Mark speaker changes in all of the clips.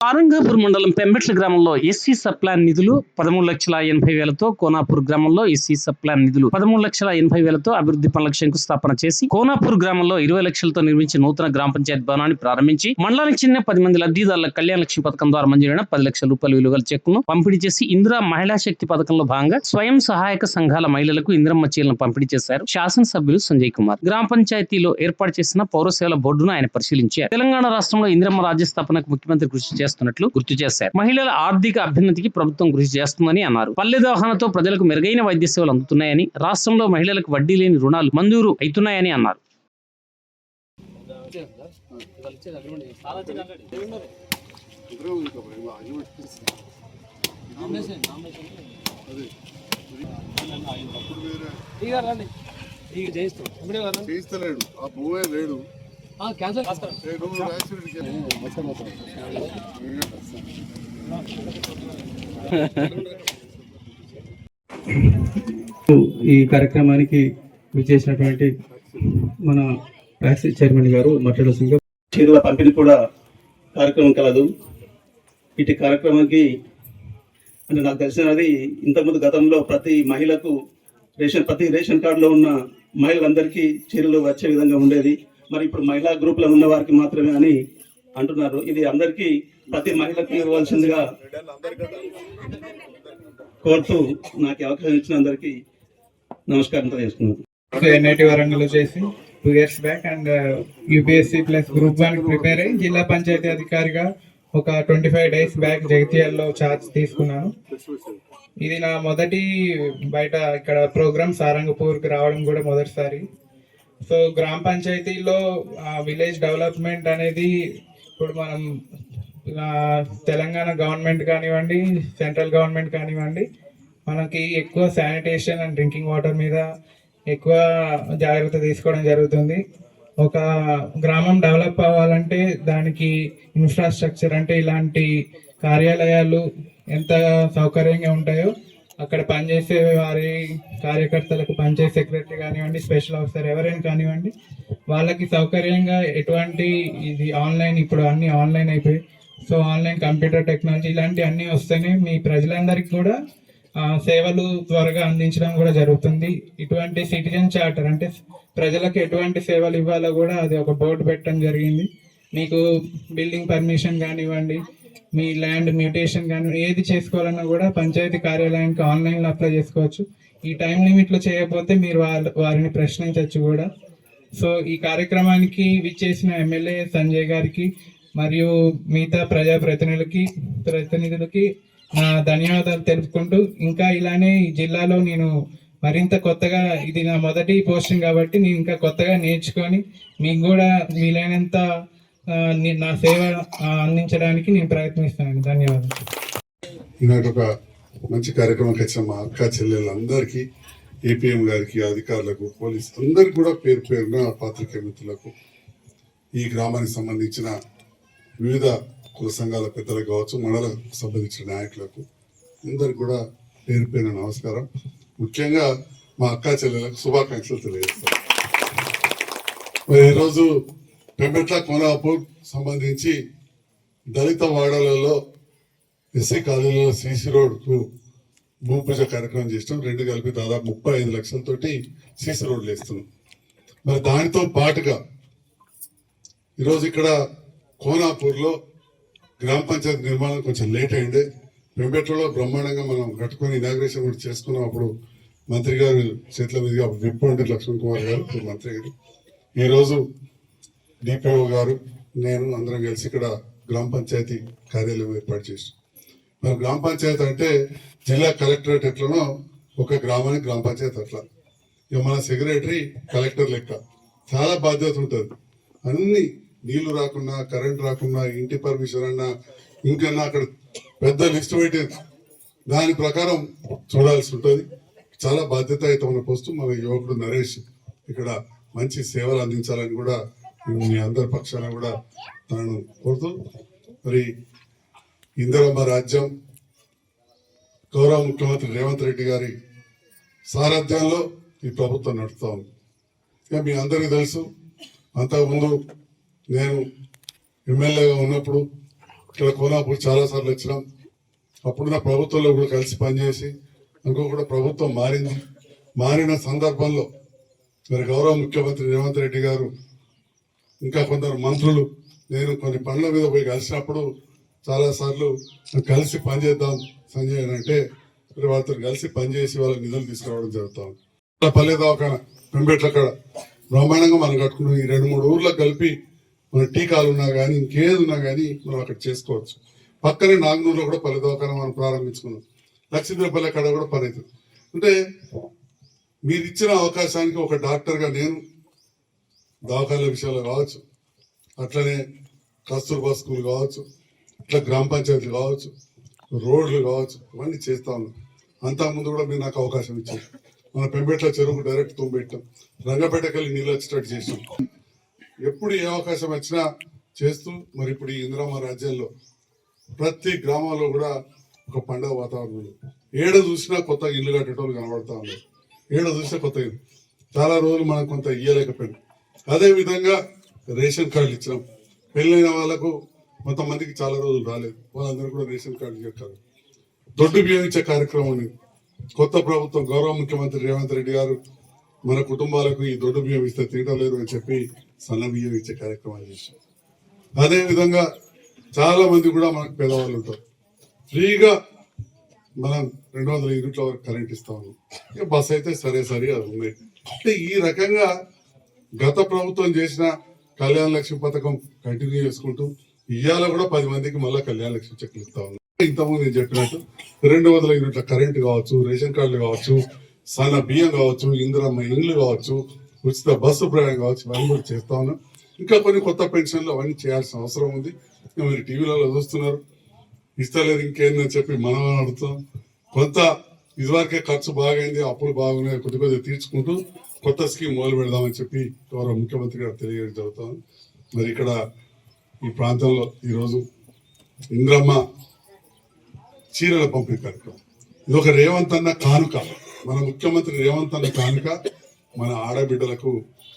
Speaker 1: పారంగాపూర్ మండలం పెంబెట్ల గ్రామంలో SC sub plan నిధులు పదమూడు లక్షల ఎనభై వేలతో కోనాపూర్ గ్రామంలో ఎస్సీ సప్లాన్ నిధులు పదమూడు లక్షల ఎనభై వేలతో అభివృద్ధి పనులకు శంకుస్థాపన చేసి కోనాపూర్ గ్రామంలో ఇరవై లక్షలతో నిర్మించి నూతన గ్రామ పంచాయతీ భవనాన్ని ప్రారంభించి మండలానికి చెందిన పది మంది లబ్ధిదారుల కళ్యాణ లక్ష్మి పథకం ద్వారా మంజూరైన పది లక్షల రూపాయల విలువల చెక్కును పంపిణీ చేసి ఇందిరా మహిళా శక్తి పథకంలో భాగంగా స్వయం సహాయక సంఘాల మహిళలకు ఇందిరమ్మ చీలను పంపిణీ చేశారు శాసనసభ్యులు సంజయ్ కుమార్. గ్రామ పంచాయతీలో ఏర్పాటు చేసిన పౌర సేవల బోర్డును ఆయన పరిశీలించారు. తెలంగాణ రాష్ట్రంలో ఇందిరమ్మ రాజ్య స్థాపనకు ముఖ్యమంత్రి కృషి చేస్తున్నట్లు గుర్తు చేశారు. మహిళల ఆర్థిక అభ్యున్నతికి ప్రభుత్వం కృషి చేస్తుందని అన్నారు. పల్లె దవాఖానతో ప్రజలకు మెరుగైన వైద్య సేవలు అందుతున్నాయని రాష్ట్రంలో మహిళలకు వడ్డీ లేని రుణాలు మంజూరు అవుతున్నాయని అన్నారు.
Speaker 2: చేయిస్తలేడు. ఆ భూమే లేడు.
Speaker 3: ఈ కార్యక్రమానికి విచ్చేసినటువంటి మన ప్యాక్సీ చైర్మన్ గారు మాట్లాడాల్సిందిగా చీరల పంపిణీ కూడా కార్యక్రమం కలదు. ఇటు కార్యక్రమానికి అంటే నాకు తెలిసినది ఇంతకుముందు గతంలో ప్రతి మహిళకు రేషన్ ప్రతి రేషన్ కార్డులో ఉన్న మహిళలందరికీ చీరలు వచ్చే విధంగా ఉండేది. మరి ఇప్పుడు మహిళా గ్రూప్లో ఉన్న వారికి మాత్రమే అని అంటున్నారు. ఇది అందరికీ ప్రతి మహిళకు ఇవ్వాల్సిందిగా కోరుతూ నాకు అవకాశం ఇచ్చిన అందరికీ నమస్కారం తెలియజేస్తున్నాను.
Speaker 4: ఎన్ఐటి వరంగల్ చేసి two years back and UPSC plus group one prepare అయ్యి జిల్లా పంచాయతీ అధికారిగా ఒక ట్వంటీ ఫైవ్ డేస్ బ్యాక్ జగిత్యాల్లో ఛార్జ్ తీసుకున్నాను. ఇది నా మొదటి బయట ఇక్కడ ప్రోగ్రామ్ సారంగపూర్కి రావడం కూడా మొదటిసారి. సో గ్రామ పంచాయతీలో విలేజ్ డెవలప్మెంట్ అనేది ఇప్పుడు మనం తెలంగాణ గవర్నమెంట్ కానివ్వండి సెంట్రల్ గవర్నమెంట్ కానివ్వండి మనకి ఎక్కువ శానిటేషన్ అండ్ డ్రింకింగ్ వాటర్ మీద ఎక్కువ జాగ్రత్త తీసుకోవడం జరుగుతుంది. ఒక గ్రామం డెవలప్ అవ్వాలంటే దానికి ఇన్ఫ్రాస్ట్రక్చర్ అంటే ఇలాంటి కార్యాలయాలు ఎంత సౌకర్యంగా ఉంటాయో అక్కడ పనిచేసే వారి కార్యకర్తలకు పనిచేసే సెక్రటరీ కానివ్వండి స్పెషల్ ఆఫీసర్ ఎవరైనా కానివ్వండి వాళ్ళకి సౌకర్యంగా ఎటువంటి ఇది ఆన్లైన్ ఇప్పుడు అన్ని ఆన్లైన్ అయిపోయి సో ఆన్లైన్ కంప్యూటర్ టెక్నాలజీ ఇలాంటి అన్ని వస్తేనే మీ ప్రజలందరికీ కూడా సేవలు త్వరగా అందించడం కూడా జరుగుతుంది. ఇటువంటి సిటిజన్ చార్టర్ అంటే ప్రజలకు ఎటువంటి సేవలు ఇవ్వాలో కూడా అది ఒక బోర్డు పెట్టడం జరిగింది. మీకు బిల్డింగ్ పర్మిషన్ కానివ్వండి మీ ల్యాండ్ మ్యూటేషన్ కానీ ఏది చేసుకోవాలన్నా కూడా పంచాయతీ కార్యాలయానికి ఆన్లైన్లో అప్లై చేసుకోవచ్చు. ఈ టైం లిమిట్లో చేయకపోతే మీరు వాళ్ళ వారిని ప్రశ్నించవచ్చు కూడా. సో ఈ కార్యక్రమానికి విచ్చేసిన ఎమ్మెల్యే సంజయ్ గారికి మరియు మిగతా ప్రజా ప్రతినిధులకి ప్రతినిధులకి నా ధన్యవాదాలు తెలుపుకుంటూ ఇంకా ఇలానే ఈ జిల్లాలో నేను మరింత కొత్తగా ఇది నా మొదటి పోస్టింగ్ కాబట్టి నేను ఇంకా కొత్తగా నేర్చుకొని మీకు కూడా వీలైనంత నా సేవ అందించడానికి నేను ప్రయత్నిస్తాను ధన్యవాదాలు.
Speaker 2: ఈనాటి ఒక మంచి కార్యక్రమం వచ్చిన మా అక్క చెల్లెళ్ళందరికీ ఏపీఎం గారికి అధికారులకు పోలీస్ అందరికి కూడా పేరు పేరున పాత్రికేయ మిత్రులకు ఈ గ్రామానికి సంబంధించిన వివిధ కుల సంఘాల పెద్దలకు కావచ్చు మండలకు సంబంధించిన నాయకులకు అందరికి కూడా పేరు పేరున నమస్కారం. ముఖ్యంగా మా అక్క చెల్లెలకు శుభాకాంక్షలు తెలియజేస్తాను. మరి ఈరోజు పెంపెట్ల కోనాపూర్ సంబంధించి దళిత వాడలలో ఎస్సీ కాలనీలో సీసీ రోడ్కు భూమి పూజ కార్యక్రమం చేసినాం. రెండు కలిపి దాదాపు ముప్పై ఐదు లక్షలతోటి సీసీ రోడ్లు వేస్తున్నాం. మరి దానితో పాటుగా ఈరోజు ఇక్కడ కోనాపూర్లో గ్రామ పంచాయతీ నిర్మాణం కొంచెం లేట్ అయింది. వెంబెట్లలో బ్రహ్మాండంగా మనం కట్టుకొని ఇనాగ్రేషన్ కూడా చేసుకున్నాం. అప్పుడు మంత్రి గారు చేతుల మీదుగా అప్పుడు లక్ష్మణ్ కుమార్ గారు మంత్రి గారు. ఈరోజు డిపిఓ గారు నేను అందరం కలిసి ఇక్కడ గ్రామ పంచాయతీ కార్యాలయం ఏర్పాటు చేసి మరి గ్రామ పంచాయతీ అంటే జిల్లా కలెక్టరేట్ ఎట్లనో ఒక గ్రామానికి గ్రామ పంచాయతీ అట్లా. ఇక మన సెక్రటరీ కలెక్టర్ లెక్క. చాలా బాధ్యత ఉంటుంది. అన్ని నీళ్ళు రాకుండా కరెంట్ రాకుండా ఇంటి పర్మిషన్ అన్నా ఇంకన్నా అక్కడ పెద్ద లిస్ట్ పెట్టి దాని ప్రకారం చూడాల్సి ఉంటుంది. చాలా బాధ్యత అయితే మన పోస్తూ మన యువకుడు నరేష్ ఇక్కడ మంచి సేవలు అందించాలని కూడా మీ అందరి పక్షాన కూడా తనను కోరుతూ మరి ఇందిరమ్మ రాజ్యం గౌరవ ముఖ్యమంత్రి రేవంత్ రెడ్డి గారి సారథ్యంలో ఈ ప్రభుత్వం నడుపుతా ఉంది. ఇక మీ అందరికీ తెలుసు అంతకుముందు నేను ఎమ్మెల్యేగా ఉన్నప్పుడు ఇక్కడ కోనాపూర్ చాలాసార్లు వచ్చినాం. అప్పుడున్న ప్రభుత్వంలో కూడా కలిసి పనిచేసి ఇంకో కూడా ప్రభుత్వం మారింది. మారిన సందర్భంలో మరి గౌరవ ముఖ్యమంత్రి రేవంత్ రెడ్డి గారు ఇంకా కొందరు మంత్రులు నేను కొన్ని పనుల మీద పోయి కలిసినప్పుడు చాలా సార్లు కలిసి పనిచేద్దాం సంజయ్ అని అంటే వాళ్ళతో కలిసి పనిచేసి వాళ్ళ నిధులు తీసుకురావడం జరుగుతాం. పల్లె దవాఖాన పెంబెట్ల కాడ బ్రహ్మాండంగా మనం కట్టుకున్నాం. ఈ రెండు మూడు ఊర్లకు కలిపి మన టీకాలు ఉన్నా కానీ ఇంకేది ఉన్నా కానీ మనం అక్కడ చేసుకోవచ్చు. పక్కనే నాగనూరులో కూడా పల్లె దవాఖాన మనం ప్రారంభించుకున్నాం. లక్ష్మీదేవపల్లి కాడ కూడా పని అవుతుంది. అంటే మీరు ఇచ్చిన అవకాశానికి ఒక డాక్టర్గా నేను దవాఖాన విషయాలు కావచ్చు అట్లనే కస్తూర్బా స్కూల్ కావచ్చు ఇట్లా గ్రామ పంచాయతీలు కావచ్చు రోడ్లు కావచ్చు ఇవన్నీ చేస్తా ఉన్నాం. అంతా ముందు కూడా మీరు నాకు అవకాశం ఇచ్చారు. మన పెంపేట్ల చెరువుకు డైరెక్ట్ తోంబెట్టాం రంగపేటకెళ్ళి నీళ్ళు వచ్చేటట్టు చేసాం ఎప్పుడు ఏ అవకాశం వచ్చినా చేస్తూ మరి ఇప్పుడు ఈ ఇందిరామ రాజ్యంలో ప్రతి గ్రామాల్లో కూడా ఒక పండగ వాతావరణం ఏడ చూసినా కొత్త ఇల్లు కట్టేటోళ్ళు కనబడతా ఉన్నారు. ఏడ చూసినా కొత్త ఇల్లు. చాలా రోజులు మనం కొంత ఇయ్యలేకపోయినాం. అదే విధంగా రేషన్ కార్డులు ఇచ్చినాం. పెళ్ళైన వాళ్ళకు కొంతమందికి చాలా రోజులు రాలేదు. వాళ్ళందరూ కూడా రేషన్ కార్డు చెప్పారు దొడ్డు ఉపయోగించే కార్యక్రమం కొత్త ప్రభుత్వం గౌరవ ముఖ్యమంత్రి రేవంత్ రెడ్డి గారు మన కుటుంబాలకు ఈ దొడ్డు బియ్యం ఇస్తే తినలేరు అని చెప్పి సన్న బియ్యం ఇచ్చే కార్యక్రమాలు చేశాం అదేవిధంగా చాలా మంది కూడా మనకు పేదవాళ్ళు ఉంటారు. ఫ్రీగా మనం రెండు వందల యూనిట్ల వరకు కరెంట్ ఇస్తా ఉన్నాం. బస్సు బస్ అయితే సరే సరే అది ఉన్నాయి. అంటే ఈ రకంగా గత ప్రభుత్వం చేసిన కళ్యాణ లక్ష్మి పథకం కంటిన్యూ చేసుకుంటూ ఇవాళ కూడా పది మందికి మళ్ళీ కళ్యాణ లక్ష్మి చెక్కులు ఇస్తా ఉన్నాం ఇంతకుముందు నేను చెప్పినట్టు రెండు వందల యూనిట్ల కరెంటు కావచ్చు రేషన్ కార్డులు కావచ్చు సన్న బియ్యం కావచ్చు ఇందిరమ్మ ఇండ్లు కావచ్చు ఉచిత బస్సు ప్రయాణం కావచ్చు ఇవన్నీ కూడా చేస్తా ఉన్నాం. ఇంకా కొన్ని కొత్త పెన్షన్లు అవన్నీ చేయాల్సిన అవసరం ఉంది. మీరు టీవీలలో చూస్తున్నారు. ఇస్తలేదు ఇంకేందని చెప్పి మనం అడుగుతాం. కొంత ఇదివరకే ఖర్చు బాగైంది అప్పులు బాగున్నాయి కొద్ది కొద్దిగా తీర్చుకుంటూ కొత్త స్కీమ్ మొదలు పెడదామని చెప్పి గౌరవ ముఖ్యమంత్రి గారు తెలియజేయడం జరుగుతాం మరి ఇక్కడ ఈ ప్రాంతంలో ఈరోజు ఇంద్రమ్మ చీరల పంపిణీ కార్యక్రమం. ఇది ఒక రేవంత్ అన్న కానుక. మన ముఖ్యమంత్రి రేవంత్ అన్న కానుక మన ఆడబిడ్డలకు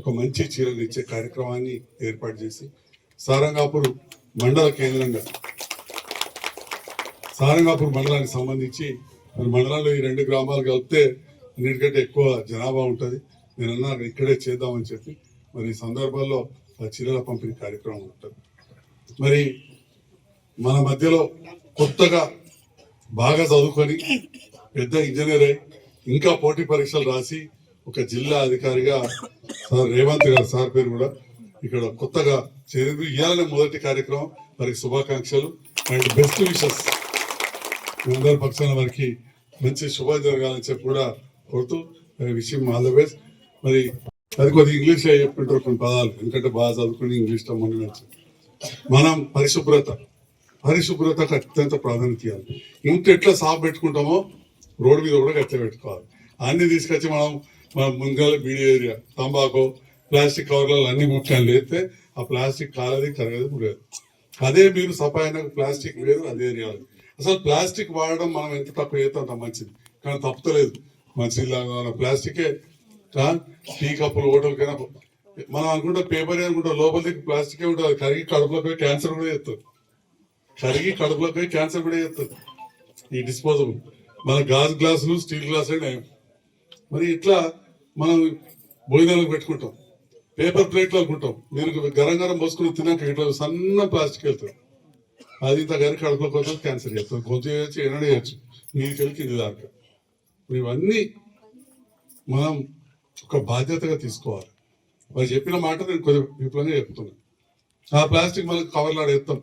Speaker 2: ఒక మంచి చీరలు ఇచ్చే కార్యక్రమాన్ని ఏర్పాటు చేసి సారంగాపూర్ మండల కేంద్రంగా సారంగాపూర్ మండలానికి సంబంధించి మరి మండలంలో ఈ రెండు గ్రామాలు కలిపితే అన్నిటికంటే ఎక్కువ జనాభా ఉంటుంది. నేను అన్నా ఇక్కడే చేద్దామని చెప్పి మరి ఈ సందర్భాల్లో ఆ చీరల పంపిణీ కార్యక్రమం ఉంటుంది. మరి మన మధ్యలో కొత్తగా బాగా చదువుకొని పెద్ద ఇంజనీర్ అయి ఇంకా పోటీ పరీక్షలు రాసి ఒక జిల్లా అధికారిగా సార్ రేవంత్ గారు సార్ పేరు కూడా ఇక్కడ కొత్తగా చేరింది ఇవాళ మొదటి కార్యక్రమం. వారికి శుభాకాంక్షలు. అండ్ బెస్ట్ విషెస్ అందరి పక్షాన వారికి మంచి శుభ జరగాలని చెప్పి కూడా కోరుతూ విషయం ఆల్ ద బెస్ట్. మరి అది కొద్దిగా ఇంగ్లీష్ చెప్పుకుంటారు కొన్ని పదాలు. ఎందుకంటే బాగా చదువుకుని ఇంగ్లీష్లో మనం మనం పరిశుభ్రత పరిశుభ్రతకు అత్యంత ప్రాధాన్యత ఇవ్వాలి. ఇంటి ఎట్లా సాఫ్ పెట్టుకుంటామో రోడ్డు మీద కూడా గట్ల పెట్టుకోవాలి. అన్ని తీసుకొచ్చి మనం మన ముందుగాల బీడీ ఏరియా తంబాకు ప్లాస్టిక్ కవర్లలో అన్ని ముఖ్యాలు లేతే ఆ ప్లాస్టిక్ కాలది కరగదు మురగదు అదే మీరు సఫాయిన ప్లాస్టిక్ లేదు అదే ఏరియాలో అసలు ప్లాస్టిక్ వాడడం మనం ఎంత తక్కువ చేస్తే అంత మంచిది. కానీ తప్పుతలేదు. మంచిది ప్లాస్టికే టీ కప్పులు హోటల్కైనా మనం అనుకుంటే పేపర్ అనుకుంటే లోపలికి ప్లాస్టికే ఉంటుంది కరిగి కడుపులోకి పోయి క్యాన్సర్ కూడా చేస్తుంది. కరిగి కడుపులోకి పోయి క్యాన్సర్ కూడా చేస్తుంది. ఈ డిస్పోజబుల్ మన గాజు గ్లాసులు స్టీల్ గ్లాసులు మరి ఇట్లా మనం భోజనాలకు పెట్టుకుంటాం. పేపర్ ప్లేట్లు అనుకుంటాం. మీరు గరం గరం పోసుకుని తినాక ఇట్లా సన్న ప్లాస్టిక్ వెళ్తుంది. అది ఇంత గారి కడుపులో వస్తుంది క్యాన్సర్ చేస్తుంది. కొంచెం చేయొచ్చు ఏనాడే చేయొచ్చు. నీకు వెళ్ళి దాకా ఇవన్నీ మనం ఒక బాధ్యతగా తీసుకోవాలి. వాళ్ళు చెప్పిన మాట నేను కొద్దిగా విపులంగా చెప్తున్నాను ఆ ప్లాస్టిక్ మనకు కవర్లు ఆడేస్తాం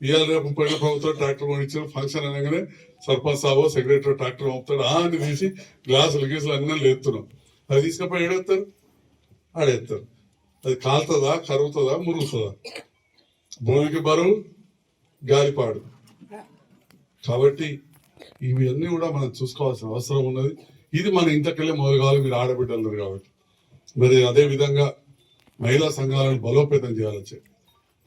Speaker 2: ఇవాళ రేపు పోయిన ప్రభుత్వం ట్రాక్టర్ కొనిచ్చిన ఫంక్షన్ అనగానే సర్పంచ్ సాబో సెక్రటరీ ట్రాక్టర్ పంపుతాడు. ఆ అని తీసి గ్లాసులు గీసులు అన్నీ లేపుతున్నాం అది తీసుకపోయి ఏడేస్తారు ఆడేస్తారు అది కాలుతుందా కరుగుతుందా మురుగుతుందా? భూమికి బరువు గాలిపాడు. కాబట్టి ఇవన్నీ కూడా మనం చూసుకోవాల్సిన అవసరం ఉన్నది. ఇది మన ఇంతకెళ్ళే మొదలు కావాలి మీరు ఆడబిడ్డలు కాబట్టి. మరి అదే విధంగా మహిళా సంఘాలను బలోపేతం చేయాలని చెప్పి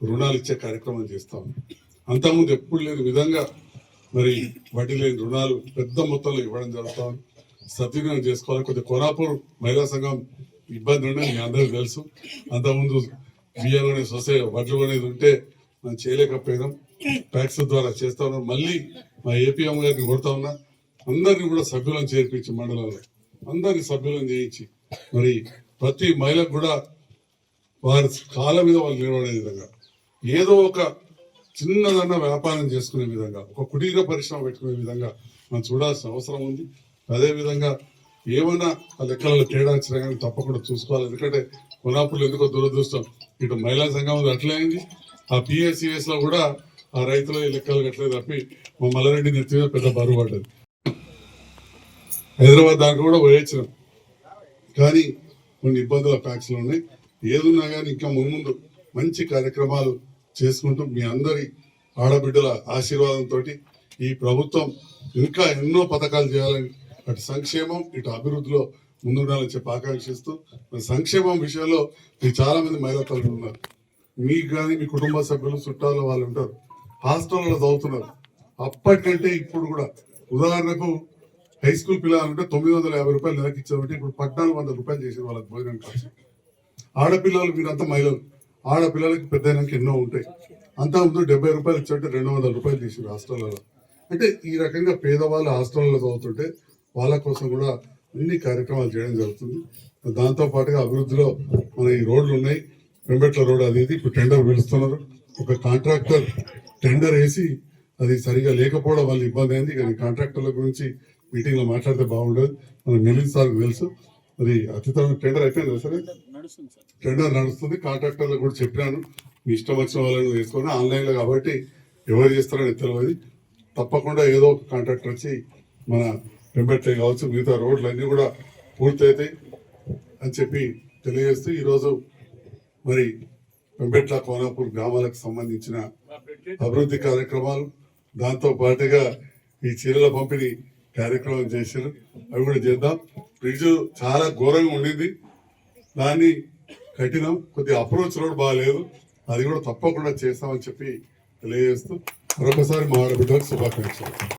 Speaker 2: రుణాలు ఇచ్చే కార్యక్రమం చేస్తాం అంతకుముందు ఎప్పుడు లేని విధంగా మరి వడ్డీ లేని రుణాలు పెద్ద మొత్తంలో ఇవ్వడం జరుగుతాం సద్వినియోగం చేసుకోవాలి. కొద్దిగా కొరాపూర్ మహిళా సంఘం ఇబ్బంది ఉండే మీ అందరికీ తెలుసు. అంతకుముందు బియ్యం అనేది సొసై వడ్లు అనేది ఉంటే మనం చేయలేకపోయినాం. ట్యాక్స్ ద్వారా చేస్తా ఉన్నాం. మళ్ళీ మా ఏపీఎం గారిని కొడతా ఉన్నా. అందరిని కూడా సభ్యులను చేర్పించి మండలంలో అందరిని సభ్యులను చేయించి మరి ప్రతి మహిళకు కూడా వారి కాళ్ళ మీద వాళ్ళు నిలబడే విధంగా ఏదో ఒక చిన్నదన్న వ్యాపారం చేసుకునే విధంగా ఒక కుటీర పరిశ్రమ పెట్టుకునే విధంగా మనం చూడాల్సిన అవసరం ఉంది. అదే విధంగా ఆ లెక్కలలో తేడా వచ్చినా కానీ తప్పకుండా చూసుకోవాలి. ఎందుకంటే కొనాపులు ఎందుకో దురదృష్టం ఇటు మహిళా సంఘం అట్లే అయింది. ఆ పిఎస్సిఎస్లో కూడా ఆ రైతుల ఈ లెక్కలు కట్టలేదు తప్పి మా మల్లారెడ్డి నెత్తి మీద పెద్ద బరువు పడ్డది. హైదరాబాద్ దాకా కూడా పోయొచ్చినాం. కానీ కొన్ని ఇబ్బందుల ప్యాక్స్లు ఉన్నాయి. ఏదున్నా కానీ ఇంకా ముందు మంచి కార్యక్రమాలు చేసుకుంటూ మీ అందరి ఆడబిడ్డల ఆశీర్వాదంతో ఈ ప్రభుత్వం ఇంకా ఎన్నో పథకాలు చేయాలని అటు సంక్షేమం ఇటు అభివృద్ధిలో ముందుండాలని చెప్పి ఆకాంక్షిస్తూ సంక్షేమం విషయంలో మీ చాలా మంది మహిళా తల్లులు ఉన్నారు. మీకు కానీ మీ కుటుంబ సభ్యులు చుట్టాలు వాళ్ళు ఉంటారు. హాస్టల్లో చదువుతున్నారు. అప్పటికంటే ఇప్పుడు కూడా ఉదాహరణకు హై స్కూల్ పిల్లలంటే తొమ్మిది వందల యాభై రూపాయలు నెలకి ఇచ్చామంటే ఇప్పుడు పద్నాలుగు వందల రూపాయలు చేసిన వాళ్ళకి భోజనం ఖర్చు. ఆడపిల్లలు మీరంతా మహిళలు. ఆడపిల్లలకి పెద్ద ఎన్నో ఉంటాయి. అంతా ముందు డెబ్బై రూపాయలు ఇచ్చామంటే రెండు వందల రూపాయలు తీసారు హాస్టల్లో అంటే ఈ రకంగా పేదవాళ్ళు హాస్టల్లో చదువుతుంటే వాళ్ళ కోసం కూడా అన్ని కార్యక్రమాలు చేయడం జరుగుతుంది. దాంతో పాటుగా అభివృద్ధిలో మన ఈ రోడ్లు ఉన్నాయి. వెంబెట్ల రోడ్ అది ఇది. ఇప్పుడు టెండర్ పిలుస్తున్నారు. ఒక కాంట్రాక్టర్ టెండర్ వేసి అది సరిగా లేకపోవడం వల్ల ఇబ్బంది అయింది. కానీ కాంట్రాక్టర్ల గురించి మీటింగ్లో మాట్లాడితే బాగుండదు. మన మిలిన్ సార్ తెలుసు. మరి అతిథి టెండర్ అయిపోయింది సరే? టెండర్ నడుస్తుంది. కాంట్రాక్టర్లకు కూడా చెప్పినాను. మీ ఇష్టం వచ్చిన వాళ్ళని వేసుకొని ఆన్లైన్లో కాబట్టి ఎవరు చేస్తారని తెలియదు. తప్పకుండా ఏదో ఒక కాంట్రాక్టర్ వచ్చి మన పెంబెట్లే కావచ్చు మిగతా రోడ్లు అన్ని కూడా పూర్తయితాయి అని చెప్పి తెలియజేస్తూ ఈరోజు మరి పెంబెట్ల కోనాపూర్ గ్రామాలకు సంబంధించిన అభివృద్ధి కార్యక్రమాలు. దాంతో పాటుగా ఈ చీరల పంపిణీ కార్యక్రమం చేశారు. అవి కూడా చేద్దాం. బ్రిడ్జ్ చాలా ఘోరంగా ఉండింది. దాన్ని కఠినం కొద్దిగా అప్రోచ్ రోడ్ బాగాలేదు అది కూడా తప్పకుండా చేస్తామని చెప్పి తెలియజేస్తూ మరొకసారి మా ఆడబిడ్డలకు శుభాకాంక్షలు.